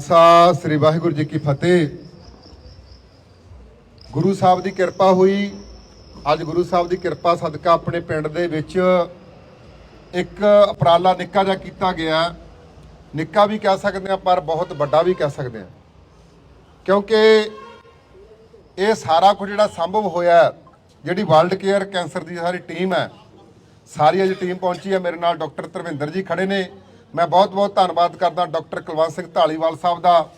ਸਾ ਸ੍ਰੀ ਵਾਹਿਗੁਰੂ ਜੀ ਕੀ ਫਤਿਹ। ਗੁਰੂ ਸਾਹਿਬ ਦੀ ਕਿਰਪਾ ਹੋਈ। ਅੱਜ ਗੁਰੂ ਸਾਹਿਬ ਦੀ ਕਿਰਪਾ ਸਦਕਾ ਆਪਣੇ ਪਿੰਡ ਦੇ ਵਿੱਚ ਇੱਕ ਉਪਰਾਲਾ ਨਿੱਕਾ ਜਿਹਾ ਕੀਤਾ ਗਿਆ। ਨਿੱਕਾ ਵੀ ਕਹਿ ਸਕਦੇ ਆ ਪਰ ਬਹੁਤ ਵੱਡਾ ਵੀ ਕਹਿ ਸਕਦੇ ਆ ਕਿਉਂਕਿ ਇਹ ਸਾਰਾ ਕੁਝ ਜਿਹੜਾ ਸੰਭਵ ਹੋਇਆ ਜਿਹੜੀ ਵਰਲਡ ਕੇਅਰ ਕੈਂਸਰ ਦੀ ਸਾਰੀ ਟੀਮ ਹੈ, ਸਾਰੀ ਅੱਜ ਟੀਮ ਪਹੁੰਚੀ ਹੈ। ਮੇਰੇ ਨਾਲ ਡਾਕਟਰ ਧਰਮਿੰਦਰ ਜੀ ਖੜੇ ਨੇ। ਮੈਂ ਬਹੁਤ-ਬਹੁਤ ਧੰਨਵਾਦ ਕਰਦਾ ਡਾਕਟਰ ਕੁਲਵੰਤ ਸਿੰਘ ਢਾਲੀਵਾਲ ਸਾਹਿਬ ਦਾ,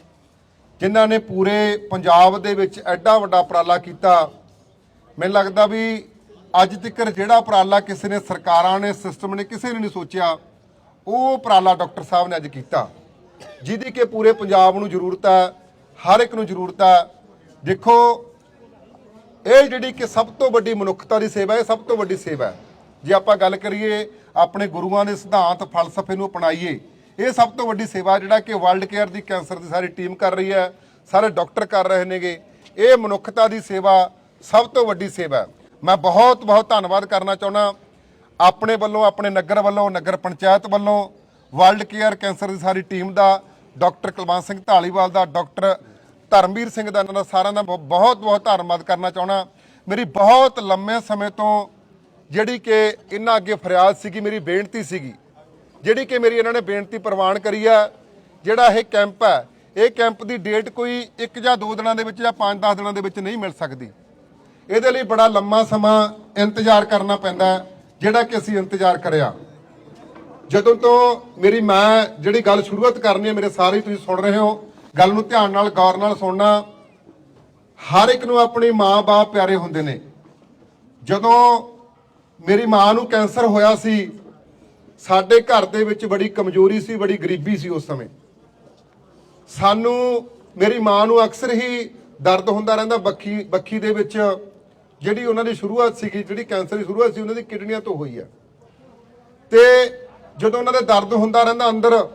ਜਿਨ੍ਹਾਂ ਨੇ ਪੂਰੇ ਪੰਜਾਬ ਦੇ ਵਿੱਚ ਐਡਾ ਵੱਡਾ ਉਪਰਾਲਾ ਕੀਤਾ। ਮੈਨੂੰ ਲੱਗਦਾ ਵੀ ਅੱਜ ਤੱਕ ਜਿਹੜਾ ਉਪਰਾਲਾ ਕਿਸੇ ਨੇ ਸਰਕਾਰਾਂ ਨੇ ਸਿਸਟਮ ਨੇ ਕਿਸੇ ਨੇ ਨਹੀਂ ਸੋਚਿਆ, ਉਹ ਉਪਰਾਲਾ ਡਾਕਟਰ ਸਾਹਿਬ ਨੇ ਅੱਜ ਕੀਤਾ। ਜਿਹਦੀ ਕਿ ਪੂਰੇ ਪੰਜਾਬ ਨੂੰ ਜ਼ਰੂਰਤ ਹੈ, ਹਰ ਇੱਕ ਨੂੰ ਜ਼ਰੂਰਤ ਹੈ। ਦੇਖੋ, ਇਹ ਜਿਹੜੀ ਕਿ ਸਭ ਤੋਂ ਵੱਡੀ ਮਨੁੱਖਤਾ ਦੀ ਸੇਵਾ ਹੈ ਇਹ ਸਭ ਤੋਂ ਵੱਡੀ ਸੇਵਾ ਹੈ। ਜੇ ਆਪਾਂ ਗੱਲ ਕਰੀਏ ਆਪਣੇ ਗੁਰੂਆਂ ਦੇ ਸਿਧਾਂਤ, ਫਲਸਫੇ ਨੂੰ ਅਪਣਾਈਏ, ਇਹ ਸਭ ਤੋਂ ਵੱਡੀ ਸੇਵਾ ਜਿਹੜਾ ਕਿ ਵਰਲਡ ਕੇਅਰ ਦੀ ਕੈਂਸਰ ਦੀ ਸਾਰੀ ਟੀਮ ਕਰ ਰਹੀ ਹੈ, ਸਾਰੇ ਡਾਕਟਰ ਕਰ ਰਹੇ ਨੇਗੇ, ਇਹ ਮਨੁੱਖਤਾ ਦੀ ਸੇਵਾ ਸਭ ਤੋਂ ਵੱਡੀ ਸੇਵਾ ਮੈਂ ਬਹੁਤ ਬਹੁਤ ਧੰਨਵਾਦ ਕਰਨਾ ਚਾਹੁੰਦਾ ਆਪਣੇ ਵੱਲੋਂ, ਆਪਣੇ ਨਗਰ ਵੱਲੋਂ, ਨਗਰ ਪੰਚਾਇਤ ਵੱਲੋਂ ਵਰਲਡ ਕੇਅਰ ਕੈਂਸਰ ਦੀ ਸਾਰੀ ਟੀਮ ਦਾ, ਡਾਕਟਰ ਕੁਲਵੰਤ ਸਿੰਘ ਢਾਲੀਵਾਲ ਦਾ, ਡਾਕਟਰ ਧਰਮਵੀਰ ਸਿੰਘ ਦਾ ਇਹਨਾਂ ਦਾ ਸਾਰਿਆਂ ਦਾ ਬਹੁਤ ਬਹੁਤ ਧੰਨਵਾਦ ਕਰਨਾ ਚਾਹੁੰਦਾ। ਮੇਰੀ ਬਹੁਤ ਲੰਮੇ ਸਮੇਂ ਤੋਂ ਜਿਹੜੀ ਕਿ ਇਹਨਾਂ ਅੱਗੇ ਫਰਿਆਦ ਸੀਗੀ, ਮੇਰੀ ਬੇਨਤੀ ਸੀਗੀ। ਜਿਹੜੀ ਕਿ ਮੇਰੀ ਇਹਨਾਂ ਨੇ ਬੇਨਤੀ ਪ੍ਰਵਾਨ ਕਰੀ ਆ, ਜਿਹੜਾ ਇਹ ਕੈਂਪ ਹੈ ਇਹ ਕੈਂਪ ਦੀ ਡੇਟ ਕੋਈ 1 ਜਾਂ 2 ਦਿਨਾਂ ਦੇ ਵਿੱਚ ਜਾਂ 5-10 ਦਿਨਾਂ ਦੇ ਵਿੱਚ ਨਹੀਂ ਮਿਲ ਸਕਦੀ। ਇਹਦੇ ਲਈ ਬੜਾ ਲੰਮਾ ਸਮਾਂ ਇੰਤਜ਼ਾਰ ਕਰਨਾ ਪੈਂਦਾ ਜਿਹੜਾ ਕਿ ਅਸੀਂ ਇੰਤਜ਼ਾਰ ਕਰਿਆ। ਜਦੋਂ ਤੋਂ ਮੇਰੀ ਮੈਂ ਜਿਹੜੀ ਗੱਲ ਸ਼ੁਰੂਆਤ ਕਰਨੀ ਹੈ, ਮੇਰੇ ਸਾਰੇ ਤੁਸੀਂ ਸੁਣ ਰਹੇ ਹੋ, ਗੱਲ ਨੂੰ ਧਿਆਨ ਨਾਲ, ਗੌਰ ਨਾਲ ਸੁਣਨਾ। ਹਰ ਇੱਕ ਨੂੰ ਆਪਣੀ ਮਾਂ-ਬਾਪ ਪਿਆਰੇ ਹੁੰਦੇ ਨੇ। ਜਦੋਂ ਮੇਰੀ ਮਾਂ ਨੂੰ ਕੈਂਸਰ ਹੋਇਆ ਸੀ। ਸਾਡੇ ਘਰ ਦੇ ਵਿੱਚ ਬੜੀ ਕਮਜ਼ੋਰੀ ਸੀ, ਬੜੀ ਗਰੀਬੀ ਸੀ ਉਸ ਸਮੇਂ। ਸਾਨੂੰ, ਮੇਰੀ ਮਾਂ ਨੂੰ ਅਕਸਰ ਹੀ ਦਰਦ ਹੁੰਦਾ ਰਹਿੰਦਾ ਬੱਖੀ ਬੱਖੀ ਦੇ ਵਿੱਚ। ਜਿਹੜੀ ਉਹਨਾਂ ਦੀ ਸ਼ੁਰੂਆਤ ਸੀਗੀ, ਜਿਹੜੀ ਕੈਂਸਰ ਦੀ ਸ਼ੁਰੂਆਤ ਸੀ, ਉਹਨਾਂ ਦੀ ਕਿਡਨੀਆਂ ਤੋਂ ਹੋਈ ਆ। ਤੇ ਜਦੋਂ ਉਹਨਾਂ ਦੇ ਦਰਦ ਹੁੰਦਾ ਰਹਿੰਦਾ ਅੰਦਰ,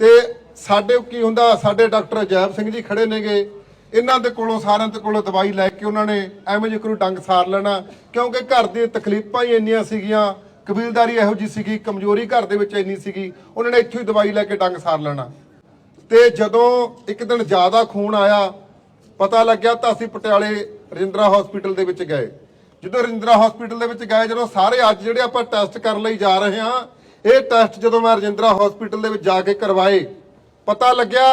ਤੇ ਸਾਡੇ ਕੀ ਹੁੰਦਾ, ਸਾਡੇ ਡਾਕਟਰ ਜੈਬ ਸਿੰਘ ਜੀ ਖੜੇ ਨੇਗੇ। ਇਹਨਾਂ ਦੇ ਕੋਲੋਂ, ਸਾਰਿਆਂ ਦੇ ਕੋਲੋਂ ਦਵਾਈ ਲੈ ਕੇ ਉਹਨਾਂ ਨੇ ਐਵੇਂ ਜਿਹਾ ਕੋਈ ਡੰਗ ਸਾਰ ਲੈਣਾ, ਕਿਉਂਕਿ ਘਰ ਦੀਆਂ ਤਕਲੀਫਾਂ ਹੀ ਇੰਨੀਆਂ ਸੀਗੀਆਂ, ਕਬੀਲਦਾਰੀ ਇਹੋ ਜੀ ਸੀਗੀ, ਕਮਜ਼ੋਰੀ ਘਰ ਦੇ ਵਿੱਚ ਇੰਨੀ ਸੀਗੀ, ਉਹਨਾਂ ਨੇ ਇੱਥੋਂ ਹੀ ਦਵਾਈ ਲੈ ਕੇ ਡੰਗ ਸਾਰ ਲੈਣਾ। ਤੇ ਜਦੋਂ ਇੱਕ ਦਿਨ ਜ਼ਿਆਦਾ ਖੂਨ ਆਇਆ, ਪਤਾ ਲੱਗਿਆ ਤਾਂ ਅਸੀਂ ਪਟਿਆਲੇ ਰਜਿੰਦਰਾ ਹਸਪੀਟਲ ਦੇ ਵਿੱਚ ਗਏ। ਜਦੋਂ ਰਜਿੰਦਰਾ ਹਸਪੀਟਲ ਦੇ ਵਿੱਚ ਗਏ, ਜਦੋਂ ਸਾਰੇ ਅੱਜ ਜਿਹੜੇ ਆਪਾਂ ਟੈਸਟ ਕਰਨ ਲਈ ਜਾ ਰਹੇ ਹਾਂ, ਇਹ ਟੈਸਟ ਜਦੋਂ ਮੈਂ ਰਜਿੰਦਰਾ ਹਸਪੀਟਲ ਦੇ ਵਿੱਚ ਜਾ ਕੇ ਕਰਵਾਏ, ਪਤਾ ਲੱਗਿਆ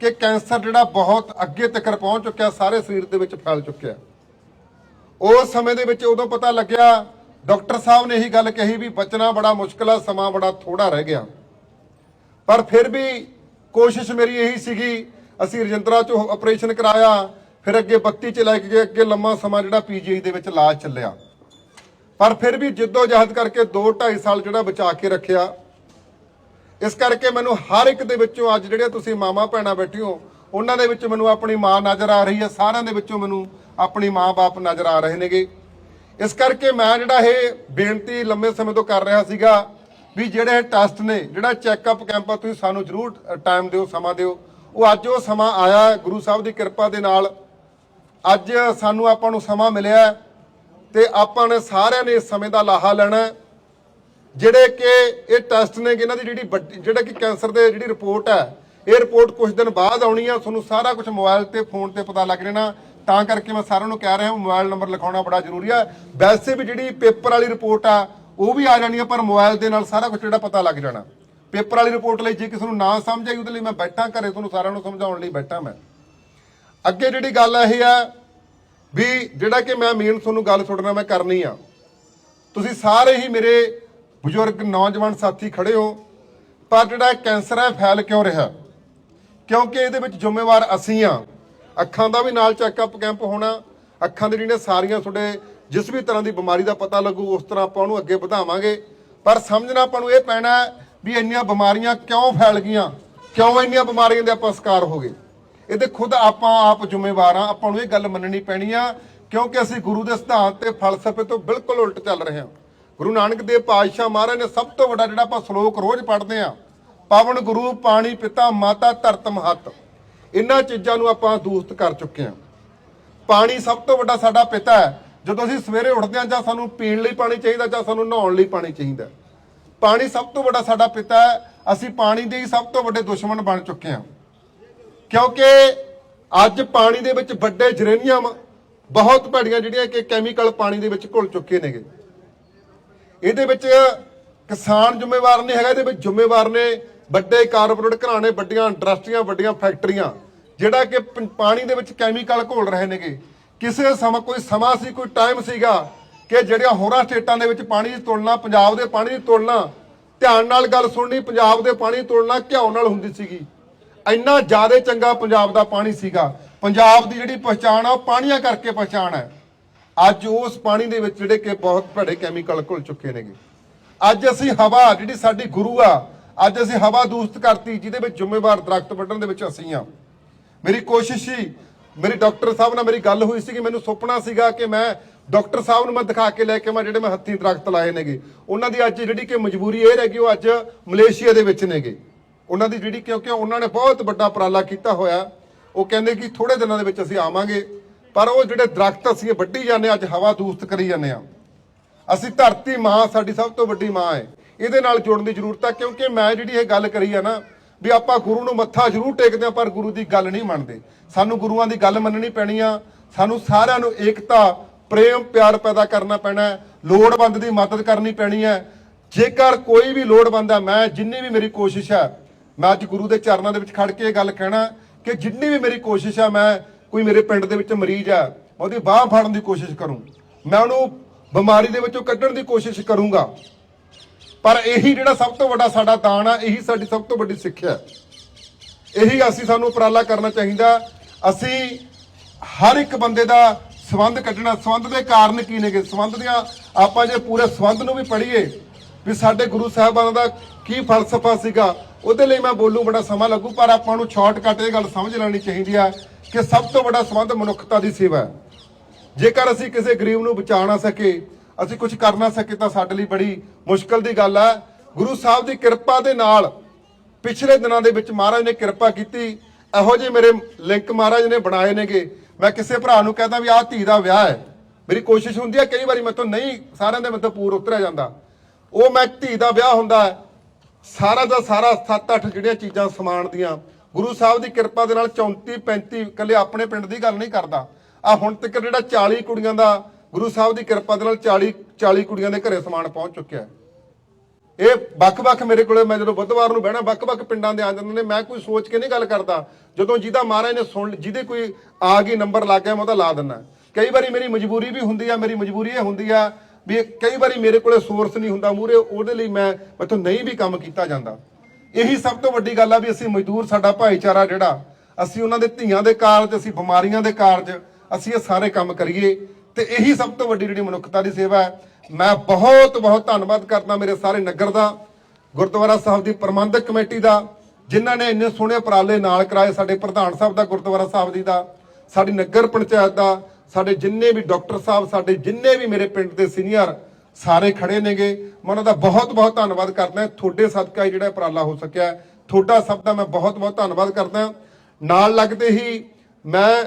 ਕਿ ਕੈਂਸਰ ਜਿਹੜਾ ਬਹੁਤ ਅੱਗੇ ਤੱਕ ਪਹੁੰਚ ਚੁੱਕਿਆ, ਸਾਰੇ ਸਰੀਰ ਦੇ ਵਿੱਚ ਫੈਲ ਚੁੱਕਿਆ। ਉਸ ਸਮੇਂ ਦੇ ਵਿੱਚ ਉਦੋਂ ਪਤਾ ਲੱਗਿਆ, ਡਾਕਟਰ ਸਾਹਿਬ ਨੇ ਇਹੀ ਗੱਲ ਕਹੀ ਵੀ ਬਚਣਾ ਬੜਾ ਮੁਸ਼ਕਲ ਆ, ਸਮਾਂ ਬੜਾ ਥੋੜਾ ਰਹਿ ਗਿਆ। ਪਰ ਫਿਰ ਵੀ ਕੋਸ਼ਿਸ਼ ਮੇਰੀ ਇਹੀ ਸੀਗੀ, ਅਸੀਂ ਰਜਿੰਦਰਾ ਚੋਂ ਆਪਰੇਸ਼ਨ ਕਰਾਇਆ, ਫਿਰ ਅੱਗੇ 32 ਚ ਲੈ ਕੇ ਗਏ, ਅੱਗੇ ਲੰਮਾ ਸਮਾਂ ਜਿਹੜਾ ਪੀਜੀਆਈ ਦੇ ਵਿੱਚ ਇਲਾਜ ਚੱਲਿਆ। ਪਰ ਫਿਰ ਵੀ ਜਿੱਦੋ ਜਹਦ ਕਰਕੇ 2 2.5 ਸਾਲ ਜਿਹੜਾ ਬਚਾ ਕੇ ਰੱਖਿਆ ਇਸ ਕਰਕੇ ਮੈਨੂੰ ਹਰ ਇੱਕ ਦੇ ਵਿੱਚੋਂ ਅੱਜ ਜਿਹੜੇ ਤੁਸੀਂ ਮਾਮਾ ਭੈਣਾਂ ਬੈਠੇ ਹੋ, ਉਹਨਾਂ ਦੇ ਵਿੱਚ ਮੈਨੂੰ ਆਪਣੀ ਮਾਂ ਨਜ਼ਰ ਆ ਰਹੀ ਹੈ, ਸਾਰਿਆਂ ਦੇ ਵਿੱਚੋਂ ਮੈਨੂੰ ਆਪਣੀ ਮਾਂ-ਬਾਪ ਨਜ਼ਰ ਆ ਰਹੇ ਨੇਗੇ। ਇਸ ਕਰਕੇ ਮੈਂ ਜਿਹੜਾ ਇਹ ਬੇਨਤੀ ਲੰਮੇ ਸਮੇਂ ਤੋਂ ਕਰ ਰਿਹਾ ਸੀਗਾ ਵੀ ਜਿਹੜੇ ਟੈਸਟ ਨੇ, ਜਿਹੜਾ ਚੈੱਕਅਪ ਕੈਂਪ ਆ ਤੁਸੀਂ ਸਾਨੂੰ ਜ਼ਰੂਰ ਟਾਈਮ ਦਿਓ, ਸਮਾਂ ਦਿਓ। ਉਹ ਅੱਜ ਉਹ ਸਮਾਂ ਆਇਆ, ਗੁਰੂ ਸਾਹਿਬ ਦੀ ਕਿਰਪਾ ਦੇ ਨਾਲ। ਅੱਜ ਸਾਨੂੰ ਆਪਾਂ ਨੂੰ ਸਮਾਂ ਮਿਲਿਆ ਹੈ ਤੇ ਆਪਾਂ ਨੇ ਸਾਰਿਆਂ ਨੇ ਇਸ ਸਮੇਂ ਦਾ ਲਾਹਾ ਲੈਣਾ ਜਿਹੜੇ ਕਿ ਇਹ ਟੈਸਟ ਨੇ ਕਿ ਇਹਨਾਂ ਦੀ ਜਿਹੜੀ ਵੱਡੀ- ਜਿਹੜਾ ਕਿ ਕੈਂਸਰ ਦੇ ਜਿਹੜੀ ਰਿਪੋਰਟ ਹੈ, ਇਹ ਰਿਪੋਰਟ ਕੁਝ ਦਿਨ ਬਾਅਦ ਆਉਣੀ ਆ, ਤੁਹਾਨੂੰ ਸਾਰਾ ਕੁਝ ਮੋਬਾਈਲ ਤੇ, ਫੋਨ ਤੇ ਪਤਾ ਲੱਗ ਜਾਣਾ। ਤਾਂ ਕਰਕੇ ਮੈਂ ਸਾਰਿਆਂ ਨੂੰ ਕਹਿ ਰਿਹਾ ਹਾਂ ਮੋਬਾਈਲ ਨੰਬਰ ਲਿਖਾਉਣਾ ਬੜਾ ਜ਼ਰੂਰੀ ਹੈ ਵੈਸੇ ਵੀ ਜਿਹੜੀ ਪੇਪਰ ਵਾਲੀ ਰਿਪੋਰਟ ਆ, ਉਹ ਵੀ ਆ ਜਾਣੀ ਆ, ਪਰ ਮੋਬਾਈਲ ਦੇ ਨਾਲ ਸਾਰਾ ਕੁਝ ਜਿਹੜਾ ਪਤਾ ਲੱਗ ਜਾਣਾ। ਪੇਪਰ ਵਾਲੀ ਰਿਪੋਰਟ ਲਈ ਜੇ ਕਿਸੇ ਨੂੰ ਨਾ ਸਮਝ ਆਈ, ਉਹਦੇ ਲਈ ਮੈਂ ਬੈਠਾ ਘਰੇ, ਤੁਹਾਨੂੰ ਸਾਰਿਆਂ ਨੂੰ ਸਮਝਾਉਣ ਲਈ ਬੈਠਾ ਮੈਂ। ਅੱਗੇ ਜਿਹੜੀ ਗੱਲ ਇਹ ਆ ਵੀ ਜਿਹੜਾ ਕਿ ਮੈਂ ਮੇਨ ਤੁਹਾਨੂੰ ਗੱਲ ਤੁਹਾਡੇ ਮੈਂ ਕਰਨੀ ਆ। ਤੁਸੀਂ ਸਾਰੇ ਹੀ ਮੇਰੇ ਬਜ਼ੁਰਗ ਨੌਜਵਾਨ ਸਾਥੀ ਖੜੇ ਹੋ, ਪਰ ਜਿਹੜਾ ਕੈਂਸਰ ਹੈ ਫੈਲ ਕਿਉਂ ਰਿਹਾ? ਕਿਉਂਕਿ ਇਹਦੇ ਵਿੱਚ ਜ਼ਿੰਮੇਵਾਰ ਅਸੀਂ ਆ ਅੱਖਾਂ ਦਾ ਵੀ ਨਾਲ ਚੈੱਕਅਪ ਕੈਂਪ ਹੋਣਾ, ਅੱਖਾਂ ਦੇ ਜਿਹੜੀਆਂ ਸਾਰੀਆਂ ਤੁਹਾਡੇ ਜਿਸ ਵੀ ਤਰ੍ਹਾਂ ਦੀ ਬਿਮਾਰੀ ਦਾ ਪਤਾ ਲੱਗੂ, ਉਸ ਤਰ੍ਹਾਂ ਆਪਾਂ ਉਹਨੂੰ ਅੱਗੇ ਵਧਾਵਾਂਗੇ। ਪਰ ਸਮਝਣਾ ਆਪਾਂ ਨੂੰ ਇਹ ਪੈਣਾ ਵੀ ਇੰਨੀਆਂ ਬਿਮਾਰੀਆਂ ਕਿਉਂ ਫੈਲ ਗਈਆਂ? ਕਿਉਂ ਇੰਨੀਆਂ ਬਿਮਾਰੀਆਂ ਦੇ ਆਪਾਂ ਸ਼ਿਕਾਰ ਹੋ ਗਏ? ਇਹਦੇ ਖੁਦ ਆਪਾਂ ਆਪ ਜ਼ਿੰਮੇਵਾਰ ਆ ਆਪਾਂ ਨੂੰ ਇਹ ਗੱਲ ਮੰਨਣੀ ਪੈਣੀ ਆ, ਕਿਉਂਕਿ ਅਸੀਂ ਗੁਰੂ ਦੇ ਸਿਧਾਂਤ ਤੇ ਫਲਸਫੇ ਤੋਂ ਬਿਲਕੁਲ ਉਲਟ ਚੱਲ ਰਹੇ ਹਾਂ। ਗੁਰੂ ਨਾਨਕ ਦੇਵ ਪਾਤਸ਼ਾਹ ਮਹਾਰਾਜ ਨੇ ਸਭ ਤੋਂ ਵੱਡਾ ਜਿਹੜਾ ਆਪਾਂ ਸ਼ਲੋਕ ਰੋਜ਼ ਪੜ੍ਹਦੇ ਆ ਪਾਵਨ ਗੁਰੂ, ਪਾਣੀ ਪਿਤਾ, ਮਾਤਾ, ਧਰਤ, ਮਹਤ। ਇਹਨਾਂ ਚੀਜ਼ਾਂ ਨੂੰ ਆਪਾਂ ਦੂਸ਼ਤ ਕਰ ਚੁੱਕੇ ਹਾਂ। ਪਾਣੀ ਸਭ ਤੋਂ ਵੱਡਾ ਸਾਡਾ ਪਿਤਾ ਹੈ। ਜਦੋਂ ਅਸੀਂ ਸਵੇਰੇ ਉੱਠਦੇ ਹਾਂ ਜਾਂ ਸਾਨੂੰ ਪੀਣ ਲਈ ਪਾਣੀ ਚਾਹੀਦਾ ਜਾਂ ਸਾਨੂੰ ਨਹਾਉਣ ਲਈ ਪਾਣੀ ਚਾਹੀਦਾ ਪਾਣੀ ਸਭ ਤੋਂ ਵੱਡਾ ਸਾਡਾ ਪਿਤਾ ਹੈ। ਅਸੀਂ ਪਾਣੀ ਦੇ ਹੀ ਸਭ ਤੋਂ ਵੱਡੇ ਦੁਸ਼ਮਣ ਬਣ ਚੁੱਕੇ ਹਾਂ। ਕਿਉਂਕਿ ਅੱਜ ਪਾਣੀ ਦੇ ਵਿੱਚ ਵੱਡੇ ਜਰੇਨੀਅਮ ਬਹੁਤ ਭੜੀਆਂ ਜਿਹੜੀਆਂ ਕਿ ਕੈਮੀਕਲ ਪਾਣੀ ਦੇ ਵਿੱਚ ਘੁਲ ਚੁੱਕੇ ਨੇਗੇ। ਇਹਦੇ ਵਿੱਚ ਕਿਸਾਨ ਜ਼ਿੰਮੇਵਾਰ ਨਹੀਂ ਹੈਗਾ, ਇਹਦੇ ਵਿੱਚ ਜ਼ਿੰਮੇਵਾਰ ਨੇ ਵੱਡੇ ਕਾਰਪੋਰੇਟ ਘਰਾਣੇ, ਵੱਡੀਆਂ ਇੰਡਸਟਰੀਆਂ, ਵੱਡੀਆਂ ਫੈਕਟਰੀਆਂ, ਜਿਹੜਾ ਕਿ ਪ- ਪਾਣੀ ਦੇ ਵਿੱਚ ਕੈਮੀਕਲ ਘੋਲ ਰਹੇ ਨੇਗੇ। ਕਿਸੇ ਸਮਾਂ, ਕੋਈ ਸਮਾਂ ਸੀ, ਕੋਈ ਟਾਈਮ ਸੀਗਾ ਕਿ ਜਿਹੜੀਆਂ ਹੋਰਾਂ ਸਟੇਟਾਂ ਦੇ ਵਿੱਚ ਪਾਣੀ ਦੀ ਤੁਲਨਾ, ਪੰਜਾਬ ਦੇ ਪਾਣੀ ਦੀ ਤੁਲਨਾ, ਧਿਆਨ ਨਾਲ ਗੱਲ ਸੁਣਨੀ, ਪੰਜਾਬ ਦੇ ਪਾਣੀ ਦੀ ਤੁਲਨਾ ਘਿਓ ਨਾਲ ਹੁੰਦੀ ਸੀਗੀ। ਇੰਨਾ ਜ਼ਿਆਦਾ ਚੰਗਾ ਪੰਜਾਬ ਦਾ ਪਾਣੀ ਸੀਗਾ। ਪੰਜਾਬ ਦੀ ਜਿਹੜੀ ਪਛਾਣ ਆ, ਉਹ ਪਾਣੀਆਂ ਕਰਕੇ ਪਛਾਣ ਹੈ। ਅੱਜ ਉਸ ਪਾਣੀ ਦੇ ਵਿੱਚ ਜਿਹੜੇ ਕਿ ਬਹੁਤ ਭੜੇ ਕੈਮੀਕਲ ਘੁਲ ਚੁੱਕੇ ਨੇਗੇ। ਅੱਜ ਅਸੀਂ ਹਵਾ ਜਿਹੜੀ ਸਾਡੀ ਗੁਰੂ ਆ, ਅੱਜ ਅਸੀਂ ਹਵਾ ਦੂਸ਼ਿਤ ਕਰਤੀ, ਜਿਹਦੇ ਵਿੱਚ ਜ਼ਿੰਮੇਵਾਰ ਦਰਖਤ ਵੱਢਣ ਦੇ ਵਿੱਚ ਅਸੀਂ ਆ। ਮੇਰੀ ਕੋਸ਼ਿਸ਼ ਸੀ, ਮੇਰੀ ਡਾਕਟਰ ਸਾਹਿਬ ਨਾਲ ਮੇਰੀ ਗੱਲ ਹੋਈ ਸੀ ਕਿ ਮੈਨੂੰ ਸੁਪਨਾ ਸੀਗਾ ਕਿ ਮੈਂ ਡਾਕਟਰ ਸਾਹਿਬ ਨੂੰ ਮੈਂ ਦਿਖਾ ਕੇ ਲੈ ਕੇ ਮੈਂ ਜਿਹੜੇ ਮੈਂ ਹੱਥੀਂ ਦਰਖਤ ਲਾਏ ਨੇਗੇ। ਉਹਨਾਂ ਦੀ ਅੱਜ ਜਿਹੜੀ ਕਿ ਮਜਬੂਰੀ ਇਹ ਰਹਿ ਗਈ, ਉਹ ਅੱਜ ਮਲੇਸ਼ੀਆ ਦੇ ਵਿੱਚ ਨੇਗੇ। ਉਹਨਾਂ ਦੀ ਜਿਹੜੀ ਕਿਉਂਕਿ ਉਹਨਾਂ ਨੇ ਬਹੁਤ ਵੱਡਾ ਉਪਰਾਲਾ ਕੀਤਾ ਹੋਇਆ, ਉਹ ਕਹਿੰਦੇ ਕਿ ਥੋੜੇ ਦਿਨਾਂ ਦੇ ਵਿੱਚ ਅਸੀਂ ਆਵਾਂਗੇ। ਪਰ ਉਹ ਜਿਹੜੇ ਦਰਖਤ ਅਸੀਂ ਵੱਢੀ ਜਾਂਦੇ ਹਾਂ, ਅੱਜ ਹਵਾ ਦੂਸ਼ਿਤ ਕਰੀ ਜਾਂਦੇ ਆ ਅਸੀਂ ਧਰਤੀ ਮਾਂ ਸਾਡੀ ਸਭ ਤੋਂ ਵੱਡੀ ਮਾਂ ਹੈ। ਇਹਦੇ ਨਾਲ ਜੁੜਨ ਦੀ ਜ਼ਰੂਰਤ ਆ ਕਿਉਂਕਿ ਮੈਂ ਜਿਹੜੀ ਇਹ ਗੱਲ ਕਰੀ ਆ ਨਾ ਵੀ ਆਪਾਂ ਗੁਰੂ ਨੂੰ ਮੱਥਾ ਜ਼ਰੂਰ ਟੇਕਦੇ ਆ ਪਰ ਗੁਰੂ ਦੀ ਗੱਲ ਨਹੀਂ ਮੰਨਦੇ। ਸਾਨੂੰ ਗੁਰੂਆਂ ਦੀ ਗੱਲ ਮੰਨਣੀ ਪੈਣੀ ਆ। ਸਾਨੂੰ ਸਾਰਿਆਂ ਨੂੰ ਏਕਤਾ ਪ੍ਰੇਮ ਪਿਆਰ ਪੈਦਾ ਕਰਨਾ ਪੈਣਾ ਲੋੜਵੰਦ ਦੀ ਮਦਦ ਕਰਨੀ ਪੈਣੀ ਹੈ। ਜੇਕਰ ਕੋਈ ਵੀ ਲੋੜਵੰਦ ਹੈ ਮੈਂ ਜਿੰਨੀ ਵੀ ਮੇਰੀ ਕੋਸ਼ਿਸ਼ ਹੈ ਮੈਂ ਅੱਜ ਗੁਰੂ ਦੇ ਚਰਨਾਂ ਦੇ ਵਿੱਚ ਖੜ ਕੇ ਇਹ ਗੱਲ ਕਹਿਣਾ ਕਿ ਜਿੰਨੀ ਵੀ ਮੇਰੀ ਕੋਸ਼ਿਸ਼ ਆ ਮੈਂ ਕੋਈ ਮੇਰੇ ਪਿੰਡ ਦੇ ਵਿੱਚ ਮਰੀਜ਼ ਹੈ ਮੈਂ ਉਹਦੀ ਬਾਹ ਫੜਨ ਦੀ ਕੋਸ਼ਿਸ਼ ਕਰੂੰ। ਮੈਂ ਉਹਨੂੰ ਬਿਮਾਰੀ ਦੇ ਵਿੱਚੋਂ ਕੱਢਣ ਦੀ ਕੋਸ਼ਿਸ਼ ਕਰੂੰਗਾ। ਪਰ ਇਹੀ ਜਿਹੜਾ ਸਭ ਤੋਂ ਵੱਡਾ ਸਾਡਾ ਦਾਨ ਆ, ਇਹੀ ਸਾਡੀ ਸਭ ਤੋਂ ਵੱਡੀ ਸਿੱਖਿਆ। ਇਹੀ ਅਸੀਂ ਸਾਨੂੰ ਉਪਰਾਲਾ ਕਰਨਾ ਚਾਹੀਦਾ। ਅਸੀਂ ਹਰ ਇੱਕ ਬੰਦੇ ਦਾ ਸਬੰਧ ਕੱਢਣਾ, ਸਬੰਧ ਦੇ ਕਾਰਨ ਕੀ ਨੇਗੇ? ਸਬੰਧ ਦੀਆਂ ਆਪਾਂ ਜੇ ਪੂਰੇ ਸਬੰਧ ਨੂੰ ਵੀ ਪੜ੍ਹੀਏ, ਵੀ ਸਾਡੇ ਗੁਰੂ ਸਾਹਿਬਾਨਾਂ ਦਾ ਕੀ ਫਲਸਫਾ ਸੀਗਾ, ਉਹਦੇ ਲਈ ਮੈਂ ਬੋਲੂ, ਬੜਾ ਸਮਾਂ ਲੱਗੂ, ਪਰ ਆਪਾਂ ਨੂੰ ਸ਼ਾਰਟਕਟ ਇਹ ਗੱਲ ਸਮਝ ਲੈਣੀ ਚਾਹੀਦੀ ਆ। ਕਿ ਸਭ ਤੋਂ ਵੱਡਾ ਸੰਬੰਧ ਮਨੁੱਖਤਾ ਦੀ ਸੇਵਾ ਹੈ। ਜੇਕਰ ਅਸੀਂ ਕਿਸੇ ਗਰੀਬ ਨੂੰ ਬਚਾ ਨਾ ਸਕੇ, ਅਸੀਂ ਕੁਝ ਕਰ ਨਾ ਸਕੇ ਤਾਂ ਸਾਡੇ ਲਈ ਬੜੀ ਮੁਸ਼ਕਲ ਦੀ ਗੱਲ ਹੈ। ਗੁਰੂ ਸਾਹਿਬ ਦੀ ਕਿਰਪਾ ਦੇ ਨਾਲ ਪਿਛਲੇ ਦਿਨਾਂ ਦੇ ਵਿੱਚ ਮਹਾਰਾਜ ਨੇ ਕਿਰਪਾ ਕੀਤੀ। ਇਹੋ ਜਿਹੇ ਮੇਰੇ ਲਿੰਕ ਮਹਾਰਾਜ ਨੇ ਬਣਾਏ ਨੇਗੇ। ਮੈਂ ਕਿਸੇ ਭਰਾ ਨੂੰ ਕਹਿੰਦਾ ਵੀ ਆਹ ਧੀ ਦਾ ਵਿਆਹ ਹੈ। ਮੇਰੀ ਕੋਸ਼ਿਸ਼ ਹੁੰਦੀ ਹੈ ਕਈ ਵਾਰੀ ਮੈਥੋਂ ਨਹੀਂ, ਸਾਰਿਆਂ ਦੇ ਮੈਥੋਂ ਪੂਰ ਉਤਰਿਆ ਜਾਂਦਾ। ਉਹ ਮੈਂ ਧੀ ਦਾ ਵਿਆਹ ਹੁੰਦਾ ਸਾਰਾ ਦਾ ਸਾਰਾ 7-8 ਜਿਹੜੀਆਂ ਚੀਜ਼ਾਂ ਸਮਾਨ ਦੀਆਂ ਗੁਰੂ ਸਾਹਿਬ ਦੀ ਕਿਰਪਾ ਦੇ ਨਾਲ 34 35 ਇਕੱਲੇ ਆਪਣੇ ਪਿੰਡ ਦੀ ਗੱਲ ਨਹੀਂ ਕਰਦਾ। ਆ ਹੁਣ ਤੱਕ ਜਿਹੜਾ 40 ਕੁੜੀਆਂ ਦਾ ਗੁਰੂ ਸਾਹਿਬ ਦੀ ਕਿਰਪਾ ਦੇ ਨਾਲ 40 40 ਕੁੜੀਆਂ ਦੇ ਘਰੇ ਸਮਾਨ ਪਹੁੰਚ ਚੁੱਕਿਆ ਇਹ ਵੱਖ-ਵੱਖ ਮੇਰੇ ਕੋਲੇ ਮੈਂ ਜਦੋਂ ਬੁੱਧਵਾਰ ਨੂੰ ਬਹਿਣਾ, ਵੱਖ-ਵੱਖ ਪਿੰਡਾਂ ਦੇ ਆ ਜਾਂਦੇ ਨੇ, ਮੈਂ ਕੋਈ ਸੋਚ ਕੇ ਨਹੀਂ ਗੱਲ ਕਰਦਾ। ਜਦੋਂ ਜਿਹਦਾ ਮਹਾਰਾਜ ਨੇ ਸੁਣ, ਜਿਹਦੇ ਕੋਈ ਆ ਗਈ ਨੰਬਰ ਲੱਗ ਗਿਆ ਮੈਂ ਉਹਦਾ ਲਾ ਦਿੰਦਾ। ਕਈ ਵਾਰੀ ਮੇਰੀ ਮਜਬੂਰੀ ਵੀ ਹੁੰਦੀ ਆ, ਮੇਰੀ ਮਜਬੂਰੀ ਇਹ ਹੁੰਦੀ ਆ ਵੀ ਕਈ ਵਾਰੀ ਮੇਰੇ ਕੋਲੇ ਸੋਰਸ ਨਹੀਂ ਹੁੰਦਾ ਮੂਰੇ ਉਹਦੇ ਲਈ ਮੈਂ ਮੈਥੋਂ ਨਹੀਂ ਵੀ ਕੰਮ ਕੀਤਾ ਜਾਂਦਾ। ਇਹੀ ਸਭ ਤੋਂ ਵੱਡੀ ਗੱਲ ਆ ਵੀ ਅਸੀਂ ਮਜ਼ਦੂਰ, ਸਾਡਾ ਭਾਈਚਾਰਾ ਜਿਹੜਾ, ਅਸੀਂ ਉਹਨਾਂ ਦੇ ਧੀਆਂ ਦੇ ਕਾਰਜ ਅਸੀਂ ਬਿਮਾਰੀਆਂ ਦੇ ਕਾਰਜ ਅਸੀਂ ਇਹ ਸਾਰੇ ਕੰਮ ਕਰੀਏ। ਤੇ ਇਹੀ ਸਭ ਤੋਂ ਵੱਡੀ ਜਿਹੜੀ ਮਨੁੱਖਤਾ ਦੀ ਸੇਵਾ ਹੈ। ਮੈਂ ਬਹੁਤ ਬਹੁਤ ਧੰਨਵਾਦ ਕਰਦਾ ਮੇਰੇ ਸਾਰੇ ਨਗਰ ਦਾ, ਗੁਰਦੁਆਰਾ ਸਾਹਿਬ ਦੀ ਪ੍ਰਬੰਧਕ ਕਮੇਟੀ ਦਾ, ਜਿਨ੍ਹਾਂ ਨੇ ਇੰਨੇ ਸੋਹਣੇ ਉਪਰਾਲੇ ਨਾਲ ਕਰਾਏ ਸਾਡੇ ਪ੍ਰਧਾਨ ਸਾਹਿਬ ਦਾ, ਗੁਰਦੁਆਰਾ ਸਾਹਿਬ ਜੀ ਦਾ, ਸਾਡੀ ਨਗਰ ਪੰਚਾਇਤ ਦਾ, ਸਾਡੇ ਜਿੰਨੇ ਵੀ ਡਾਕਟਰ ਸਾਹਿਬ, ਸਾਡੇ ਜਿੰਨੇ ਵੀ ਮੇਰੇ ਪਿੰਡ ਦੇ ਸੀਨੀਅਰ ਸਾਰੇ ਖੜੇ ਨੇਗੇ। ਮੈਂ ਉਹਨਾਂ ਦਾ ਬਹੁਤ ਬਹੁਤ ਧੰਨਵਾਦ ਕਰਦਾ। ਤੁਹਾਡੇ ਸਦਕਾ ਹੀ ਜਿਹੜਾ ਉਪਰਾਲਾ ਹੋ ਸਕਿਆ। ਤੁਹਾਡਾ ਸਭ ਦਾ ਮੈਂ ਬਹੁਤ ਬਹੁਤ ਧੰਨਵਾਦ ਕਰਦਾ। ਨਾਲ ਲੱਗਦੇ ਹੀ ਮੈਂ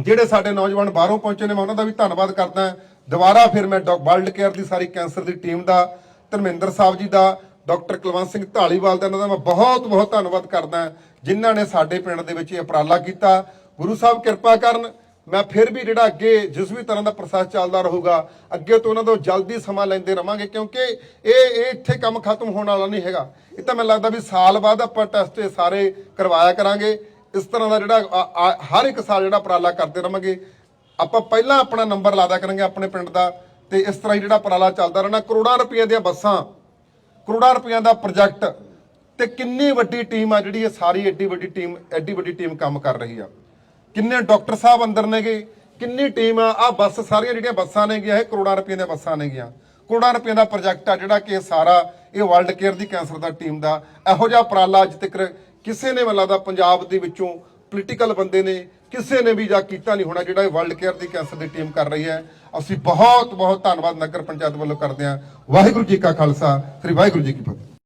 ਜਿਹੜੇ ਸਾਡੇ ਨੌਜਵਾਨ ਬਾਹਰੋਂ ਪਹੁੰਚੇ ਨੇ, ਮੈਂ ਉਹਨਾਂ ਦਾ ਵੀ ਧੰਨਵਾਦ ਕਰਦਾ। ਦੁਬਾਰਾ ਫਿਰ ਮੈਂ ਵਰਲਡ ਕੇਅਰ ਦੀ ਸਾਰੀ ਕੈਂਸਰ ਦੀ ਟੀਮ ਦਾ, ਧਰਮਿੰਦਰ ਸਾਹਿਬ ਜੀ ਦਾ, ਡਾਕਟਰ ਕੁਲਵੰਤ ਸਿੰਘ ਢਾਲੀਵਾਲ ਦਾ, ਇਹਨਾਂ ਦਾ ਮੈਂ ਬਹੁਤ ਬਹੁਤ ਧੰਨਵਾਦ ਕਰਦਾ। ਜਿਨ੍ਹਾਂ ਨੇ ਸਾਡੇ ਪਿੰਡ ਦੇ ਵਿੱਚ ਇਹ ਉਪਰਾਲਾ ਕੀਤਾ। ਗੁਰੂ ਸਾਹਿਬ ਕਿਰਪਾ ਕਰਨ। ਮੈਂ ਫਿਰ ਵੀ ਜਿਹੜਾ ਅੱਗੇ ਜਿਸ ਵੀ ਤਰ੍ਹਾਂ ਦਾ ਪ੍ਰੋਸੈਸ ਚੱਲਦਾ ਰਹੂਗਾ, ਅੱਗੇ ਤੋਂ ਉਹਨਾਂ ਤੋਂ ਜਲਦੀ ਸਮਾਂ ਲੈਂਦੇ ਰਵਾਂਗੇ, ਕਿਉਂਕਿ ਇਹ ਇਹ ਇੱਥੇ ਕੰਮ ਖਤਮ ਹੋਣ ਵਾਲਾ ਨਹੀਂ ਹੈਗਾ। ਇਹ ਤਾਂ ਮੈਨੂੰ ਲੱਗਦਾ ਵੀ ਸਾਲ ਬਾਅਦ ਆਪਾਂ ਟੈਸਟ ਇਹ ਸਾਰੇ ਕਰਵਾਇਆ ਕਰਾਂਗੇ। ਇਸ ਤਰ੍ਹਾਂ ਦਾ ਜਿਹੜਾ ਹਰ ਇੱਕ ਸਾਲ ਜਿਹੜਾ ਉਪਰਾਲਾ ਕਰਦੇ ਰਵਾਂਗੇ। ਆਪਾਂ ਪਹਿਲਾਂ ਆਪਣਾ ਨੰਬਰ ਲਾਦਾ ਕਰਾਂਗੇ ਆਪਣੇ ਪਿੰਡ ਦਾ, ਤੇ ਇਸ ਤਰ੍ਹਾਂ ਹੀ ਜਿਹੜਾ ਉਪਰਾਲਾ ਚੱਲਦਾ ਰਹਿਣਾ। ਕਰੋੜਾਂ ਰੁਪਏ ਦੀਆਂ ਬੱਸਾਂ, ਕਰੋੜਾਂ ਰੁਪਈਆ ਦਾ ਪ੍ਰੋਜੈਕਟ, ਤੇ ਕਿੰਨੀ ਵੱਡੀ ਟੀਮ ਆ ਜਿਹੜੀ ਇਹ ਸਾਰੀ ਐਡੀ ਵੱਡੀ ਟੀਮ, ਐਡੀ ਵੱਡੀ ਟੀਮ ਕੰਮ ਕਰ ਰਹੀ ਆ। ਕਿੰਨੇ ਡਾਕਟਰ ਸਾਹਿਬ ਅੰਦਰ ਨੇਗੇ, ਕਿੰਨੀ ਟੀਮ ਆ ਆ ਬੱਸ ਸਾਰੀਆਂ ਜਿਹੜੀਆਂ ਬੱਸਾਂ ਨੇਗੀਆਂ, ਇਹ ਕਰੋੜਾਂ ਰੁਪਏ ਦੀਆਂ ਬੱਸਾਂ ਨੇਗੀਆਂ। ਕਰੋੜਾਂ ਰੁਪਏ ਦਾ ਪ੍ਰੋਜੈਕਟ ਆ ਜਿਹੜਾ ਕਿ ਇਹ ਸਾਰਾ, ਇਹ ਵਰਲਡ ਕੇਅਰ ਦੀ ਕੈਂਸਰ ਦਾ ਟੀਮ ਦਾ। ਇਹੋ ਜਿਹਾ ਉਪਰਾਲਾ ਅੱਜ ਤੱਕ ਕਿਸੇ ਨੇ ਮੈਨੂੰ ਲੱਗਦਾ ਪੰਜਾਬ ਦੇ ਵਿੱਚੋਂ ਪੋਲੀਟੀਕਲ ਬੰਦੇ ਨੇ ਕਿਸੇ ਨੇ ਵੀ ਜਾਂ ਕੀਤਾ ਨਹੀਂ ਹੋਣਾ ਜਿਹੜਾ ਇਹ ਵਰਲਡ ਕੇਅਰ ਦੀ ਕੈਂਸਰ ਦੀ ਟੀਮ ਕਰ ਰਹੀ ਹੈ। ਅਸੀਂ ਬਹੁਤ ਬਹੁਤ ਧੰਨਵਾਦ ਨਗਰ ਪੰਚਾਇਤ ਵੱਲੋਂ ਕਰਦੇ ਹਾਂ। ਵਾਹਿਗੁਰੂ ਜੀ ਕਾ ਖਾਲਸਾ, ਸ੍ਰੀ ਵਾਹਿਗੁਰੂ ਜੀ ਕੀ ਫਤਿਹ।